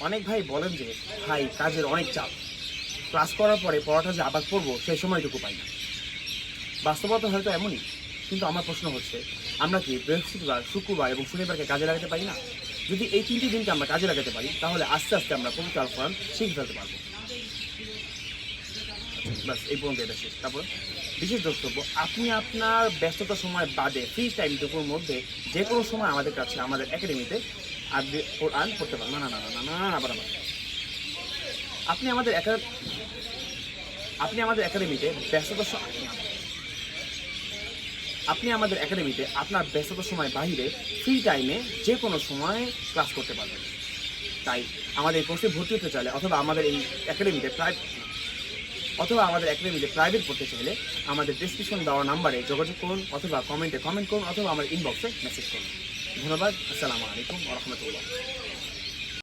অনেক ভাই বলেন যে, ভাই, কাজের অনেক চাপ। ক্লাস করার পরে পড়াটা যে আবার পড়ব সেই সময়টুকু পাই না। বাস্তবতা হয়তো এমনই, কিন্তু আমার প্রশ্ন হচ্ছে, আমরা কি বৃহস্পতিবার, শুক্রবার এবং শনিবারকে কাজে লাগাতে পারি না? যদি এই তিনটি দিনকে আমরা কাজে লাগাতে পারি, তাহলে আস্তে আস্তে আমরা পবিত্র আল শিখে ফেলতে পারব। বাস, এই পর্যন্ত এটা শেষ। তারপর, বিশেষ দ্রষ্টব্য আপনি আপনার ব্যস্ততা সময় বাদে ফ্রি টাইমটুকুর মধ্যে যে কোনো সময় আমাদের কাছে, আমাদের একাডেমিতে কোরআন পড়তে পারেন না না না না না না আবার আপনি আমাদের একা আপনি আমাদের একাডেমিতে ব্যস্ততার আপনি আমাদের একাডেমিতে আপনার ব্যস্ততার সময় বাহিরে ফ্রি টাইমে যে কোনো সময় ক্লাস করতে পারবেন। তাই আমাদের এই কোর্সে ভর্তি হতে চাইলে অথবা আমাদের এই একাডেমিতে প্রাইভেট অথবা আমাদের একাডেমিতে প্রাইভেট পড়তে চাইলে আমাদের ডিসক্রিপশন দেওয়া নাম্বারে যোগাযোগ করুন অথবা কমেন্টে কমেন্ট করুন অথবা আমার ইনবক্সে মেসেজ করুন। ধন্যবাদ আসসালামু আলাইকুম রহমতুল্লাহ